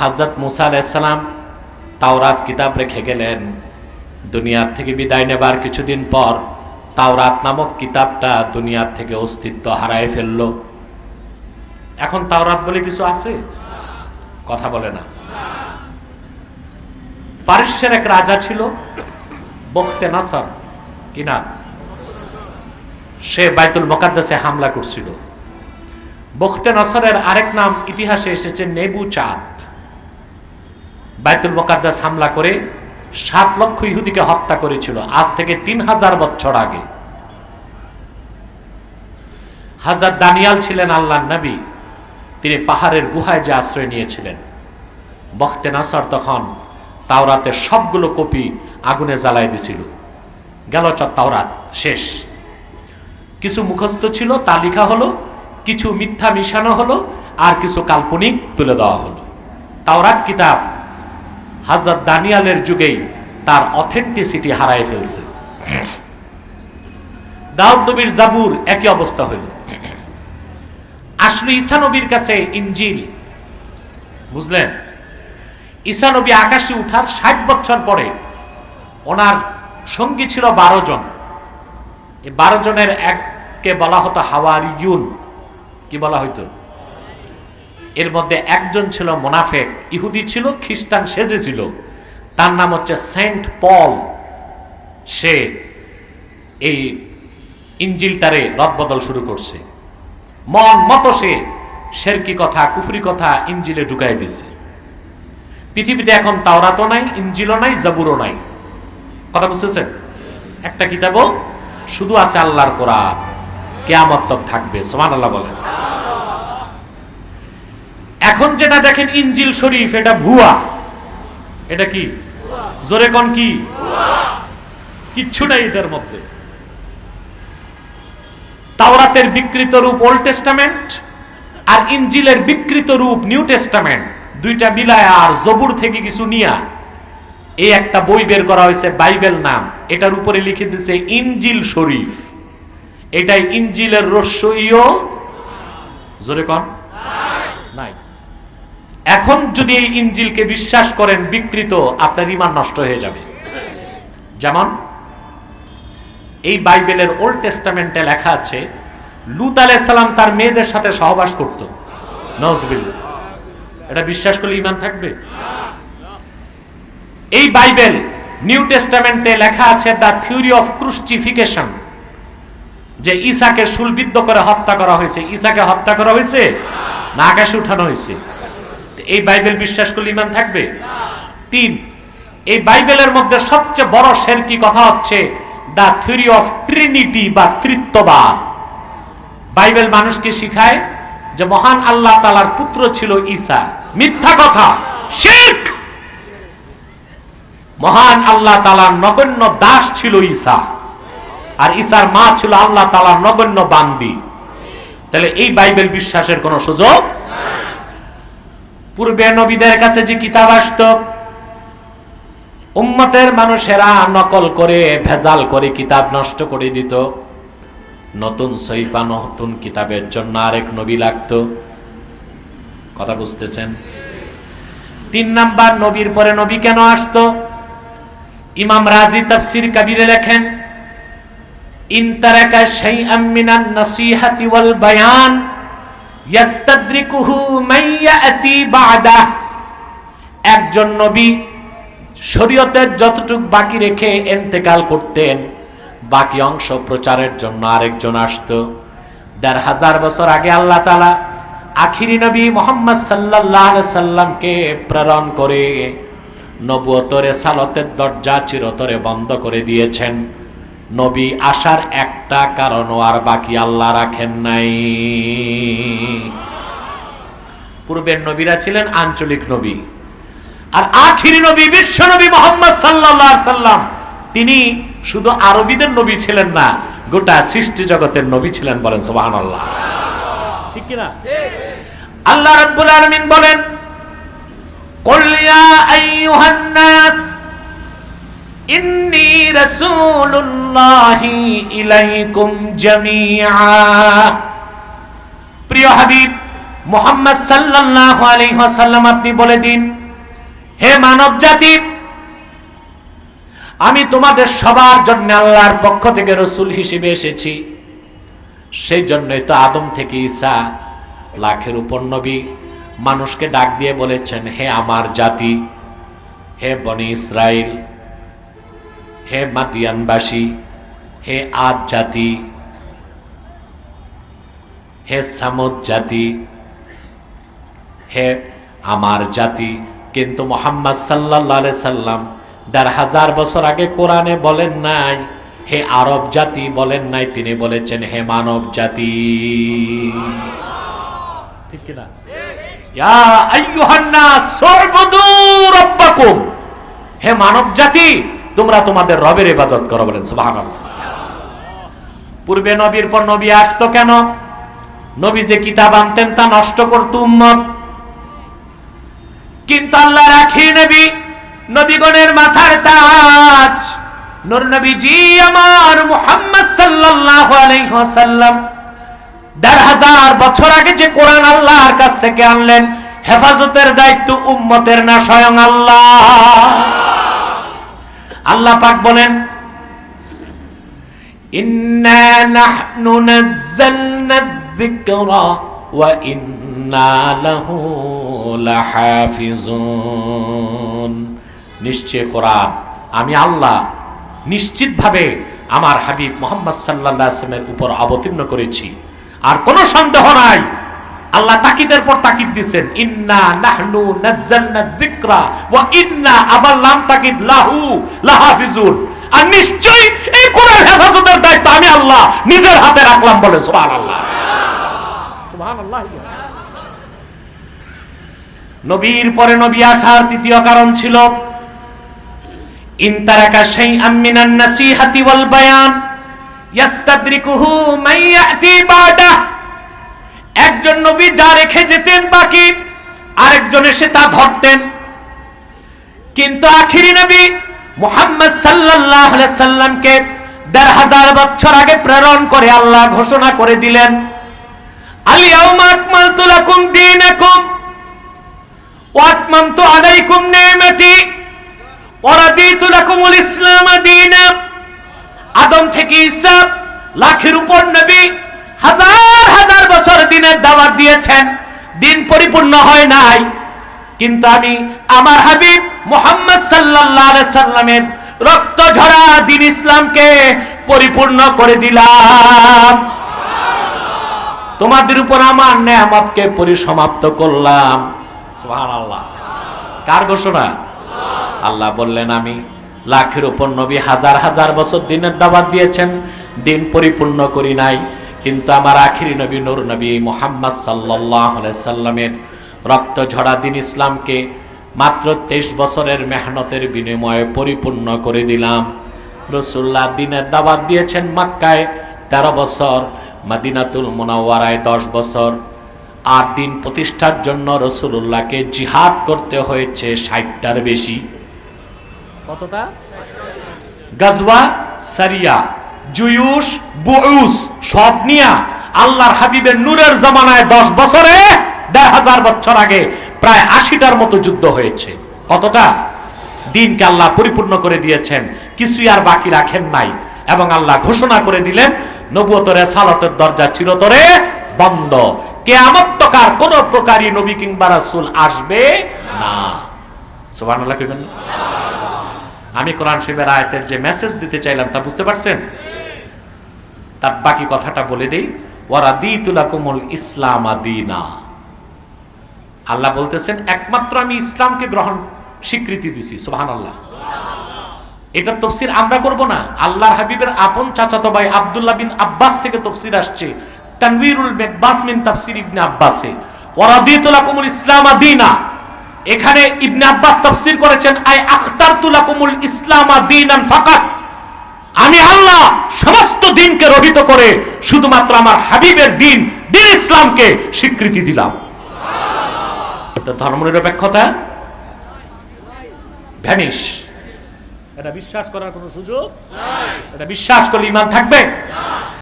হাজরত মুসা আলাইসালাম তাওরাত কিতাব রেখে গেলেন। দুনিয়ার থেকে বিদায় নেবার কিছুদিন পর তাওরাত নামক কিতাবটা দুনিয়ার থেকে অস্তিত্ব হারায় ফেলল। এখন তাওরাত বলে কিছু আছে? কথা বলে না। পারস্যের এক রাজা ছিল, বখতে নাসর। কি না সে বাইতুল মোকাদ্দাসে হামলা করছিল। বখতে নসরের আরেক নাম ইতিহাসে এসেছে নেবু চাঁদ বাইতুল মোকাদ্দাস হামলা করে সাত লক্ষ ইহুদিকে হত্যা করেছিল আজ থেকে তিন হাজার বছর আগে। হাজার দানিয়াল ছিলেন আল্লাহ নবী, তিনি পাহাড়ের গুহায় যে আশ্রয় নিয়েছিলেন। বখতে নাসর তখন তাওরাতের সবগুলো কপি আগুনে জ্বালাই দিছিল। গেল তাওরাত, শেষ। কিছু মুখস্থ ছিল, তা লেখা হলো, কিছু মিথ্যা মিশানো হলো, আর কিছু কাল্পনিক তুলে দেওয়া হলো। তাওরাত কিতাব হাজরত দানিয়ালের যুগেই তার অথেন্টিসিটি হারায় ফেলছে। দাউদ নবীর জাবুর একই অবস্থা হইল। আসলে ঈসা নবীর কাছে ইঞ্জিল, বুঝলেন? ঈসা নবী আকাশে উঠার ষাট বছর পরে ওনার সঙ্গী ছিল বারো জন। এই বারো জনের এককে বলা হতো হাওয়ার ইউন কি বলা হইতো? এর মধ্যে একজন ছিল মোনাফেক, ইহুদি ছিল, খ্রিস্টান সেজেছিল তার নাম হচ্ছে সেন্ট পল। সে এই ইঞ্জিলটারে রদবদল শুরু করছে। মন মতো সে শেরকি কথা, কুফরি কথা ইঞ্জিলে ঢুকাই দিছে। পৃথিবীতে এখন তাওরাতও নাই, ইঞ্জিলও নাই, জাবুরও নাই। কথা বুঝতেছেন? একটা কিতাবও, শুধু আছে আল্লাহর কোরআন। কেয়ামত থাকবে সমান আল্লাহ বলেন। এখন যেটা দেখেন ইঞ্জিল শরীফ, এটা ভুয়া। এটা কি? জোরে কন কি? কিচ্ছু নাই এটার মধ্যে। তাওরাতের বিকৃত রূপ ওল্ড টেস্টামেন্ট আর ইঞ্জিলের বিকৃত রূপ নিউ টেস্টামেন্ট দুইটা মিলায় আর জবুর থেকে কিছু নিয়া। এই একটা বই বের করা হয়েছে বাইবেল নাম। এটার উপরে লিখে দিছে ইঞ্জিল শরীফ। এটাই ইঞ্জিলের রস্যইও জোরে কন। এখন যদি এই ইঞ্জিলকে বিশ্বাস করেন বিকৃত, আপনার ইমান নষ্ট হয়ে যাবে। যেমন, এই বাইবেলের ওল্ড টেস্টামেন্টে লেখা আছে, লুত আলাইসাল্লাম তার মেয়েদের সাথে সহবাস করত। নজবিল এটা বিশ্বাস করলে ইমান থাকবে? এই বাইবেল নিউ টেস্টামেন্টে লেখা আছে দ্য থিওরি অফ ক্রুস্টিফিকেশন যে ঈসাকে শুলবিদ্ধ করে হত্যা করা হয়েছে। ঈসাকে হত্যা করা হয়েছে? না, আকাশে উঠানো হয়েছে। এই বাইবেল বিশ্বাস করলে ইমান থাকবে? তিন, এই বাইবেলের মধ্যে সবচেয়ে বড় শেরকি কথা হচ্ছে? দ্য থিওরি অফ ট্রিনিটি বা তৃত্ববাদ বাইবেল মানুষকে শিখায় যে মহান আল্লাহ তালার পুত্র ছিল ঈসা। মিথ্যা কথা, শির্ক! মহান আল্লাহ তালার নগণ্য দাস ছিল ঈসা। আর ঈসার মা ছিল আল্লাহ তালার নগণ্য বান্দি। তাহলে এই বাইবেল বিশ্বাসের কোনো সুযোগ পূর্বে নবীদের কাছে যে কিতাব আসতো, উম্মতের মানুষেরা নকল করে, ভেজাল করে কিতাব নষ্ট করে দিত। নতুন সৈফা, নতুন কিতাবের জন্য আরেক নবী লাগতো। কথা বুঝতেছেন? তিন নাম্বার, নবীর পরে নবী কেন আসতো? ইমাম রাজি তাফসির কাবিরে লেখেন, ইন তারাকা শাইআম মিনান নাসিহাতি ওয়াল বায়ান ইয়াস্তাদরিকুহু মান ইয়াতি বাদা একজন নবী শরীয়তের যতটুক বাকি রেখে এন্তেকাল করতেন, বাকি অংশ প্রচারের জন্য আরেকজন আসতো। দেড় হাজার বছর আগে আল্লাহ তালা আখিরি নবী মোহাম্মদ সাল্লাহ সাল্লামকে প্রেরণ করে নবুয়তরে সালতের দরজা চিরতরে বন্ধ করে দিয়েছেন। নবী আসার একটা কারণ আর বাকি আল্লাহ রাখেন নাই। পূর্বের নবীরা ছিলেন আঞ্চলিক নবী। আর আখির নবী বিশ্ব নবী মোহাম্মদ সাল্লাম, তিনি শুধু আরবিদের নবী ছিলেন না, গোটা সৃষ্টি জগতের নবী ছিলেন বলেন সোহান আল্লাহ ঠিক কিনা? আল্লাহ রব্বুল আলমিন বলেন কল্যা আইয়ুহান্নাস ইন্নি রাসূলুল্লাহি ইলাইকুম জামিআ। প্রিয় হাবিব, মোহাম্মদ সাল্লাল্লাহু আলাইহি ওয়াসাল্লাম, আপনি বলে দিন, হে মানব জাতি আমি তোমাদের সবার জন্য আল্লাহর পক্ষ থেকে রসুল হিসেবে এসেছি। সেই জন্যই তো আদম থেকে ঈসা লাখের উপর নবী মানুষকে ডাক দিয়ে বলেছেন, হে আমার জাতি, হে বনি ইসরায়েল হে মাদিয়ানবাসী, হে আদ জাতি, হে সামুদ জাতি, হে আমার জাতি। কিন্তু মোহাম্মদ সাল্লাহ সাল্লাম দেড় হাজার বছর আগে কোরআনে বলেন নাই, হে আরব জাতি বলেন নাই, তিনি বলেছেন হে মানব জাতি। ঠিক কিনা? হে মানব জাতি তোমরা তোমাদের রবের ইবাদত করো বলেন, সুবহানাল্লাহ। পূর্বে নবীর পর নবী আসতো কেন? নবী যে কিতাব আনতেন তা নষ্ট করত উম্মত। কিন্তু আল্লাহ রাখি নবী, নবীগণের মাথার তাজ। নূর নবীজি আমার মুহাম্মদ সাল্লাল্লাহু আলাইহি ওয়াসাল্লাম, দেড় হাজার বছর আগে যে কোরআন আল্লাহর কাছ থেকে আনলেন, হেফাজতের দায়িত্ব উম্মতের না, স্বয়ং আল্লাহ। আল্লাহ পাক বলেন, ইন্না নাহনু ওয়া ইন্না লাহু লাহাফিজুন। নিশ্চয় কোরআন, আমি আল্লাহ নিশ্চিতভাবে আমার হাবিব মোহাম্মদ সাল্লাল্লাহু আলাইহি উপর অবতীর্ণ করেছি। আর কোনো সন্দেহ নাই আল্লাহ তাকিদের পর তাকিদ দিছেন, ইন্না নাহনু নাযালনা যিকরা ওয়া ইন্না আবার লাম তাকিদ লাহু লাহাফিজুন। আর নিশ্চয়ই এই কোরআন হেফাজতের দায়িত্ব আমি আল্লাহ নিজের হাতে রাখলাম বলেন, সুবহানাল্লাহ। সুবহানাল্লাহ। নবীর পরে নবী আসার তৃতীয় কারণ ছিল ইনতারাকা শাইআম মিনান নাসিহাতি ওয়াল বায়ান, ইয়াস্তাদরিকুহু মান ইয়াতি বাদা একজন নবী যা রেখে যেতেন বাকি, আরেকজন এসে তা ধরতেন। কিন্তু আখিরি নবী মুহাম্মদ আলাইহি সাল্লামকে দেড় হাজার বছর আগে প্রেরণ করে আল্লাহ ঘোষণা করে দিলেন আদম থেকে ঈসা, লাখের উপর নবী হাজার হাজার বছর দিনের দাওয়াত দিয়েছেন। দিন পরিপূর্ণ হয় নাই। কিন্তু আমি আমার হাবিব মোহাম্মদ সাল্লামের রক্ত ঝরা দিন ইসলামকে পরিপূর্ণ করে দিলাম। তোমাদের উপর আমার নেয়ামতকে পরিসমাপ্ত করলাম। কার ঘোষণা? আল্লাহ বললেন, আমি লাখের উপর নবী হাজার হাজার বছর দিনের দাবাত দিয়েছেন। দিন পরিপূর্ণ করি নাই। কিন্তু আমার আখিরি নবী নূর নবী মোহাম্মদ সাল্লাহ সাল্লামের রক্ত ঝরা দিন ইসলামকে মাত্র তেইশ বছরের মেহনতের বিনিময়ে পরিপূর্ণ করে দিলাম। রসুল্লাহ দিনের দাবাত দিয়েছেন মাক্কায় তেরো বছর মাদিনাতুল মোনাওয়ারায় দশ বছর। আর দিন প্রতিষ্ঠার জন্য রসুল্লাহকে জিহাদ করতে হয়েছে ষাটটার বেশি। কতটা? গাজওয়া সারিয়া। জুয়ুস বুউস সব নিয়া আল্লাহর হাবিবের নূরের জামানায় দশ বছরে দেড় হাজার বছর আগে প্রায় আশিটার মতো যুদ্ধ হয়েছে। কতটা? দিনকে আল্লাহ পরিপূর্ণ করে দিয়েছেন, কিছুই আর বাকি রাখেন নাই এবং আল্লাহ ঘোষণা করে দিলেন, নবুয়তরে সালতের দরজা চিরতরে বন্ধ। কেয়ামত্তকার কোন প্রকারই নবী কিংবা রাসূল আসবে না। সুবহানাল্লাহ কইবেন না? আমি কোরআন শরীফের আয়াতের যে মেসেজ দিতে চাইলাম, তা বুঝতে পারছেন? তার বাকি কথাটা বলে দেই। ওয়ারাদিতুলাকুমুল ইসলাম আদিনা আল্লাহ বলতেছেন, একমাত্র আমি ইসলামকে গ্রহণ স্বীকৃতি দিছি সোহান আল্লাহ এটা তফসির আমরা করব না। আল্লাহর হাবিবের আপন চাচাতো ভাই আব্দুল্লাহ বিন আব্বাস থেকে তফসির আসছে। তানভীরুল মেকবাস মিন তাফসির ইবনে আব্বাসে। ওয়ারাদিতুলাকুমুল ইসলাম আদিনা এখানে ইবনে আব্বাস তাফসির করেছেন, আই আখতারতুলাকুমুল ইসলাম দীনান ফাকাত। আমি আল্লাহ সমস্ত দিনকে রহিত করে শুধুমাত্র আমার হাবিবের দিন দিন ইসলামকে স্বীকৃতি দিলাম। তো ধর্মনিরপেক্ষতা? ভ্যানিশ এটা বিশ্বাস করার কোনো সুযোগ? এটা বিশ্বাস করলে ইমান থাকবে?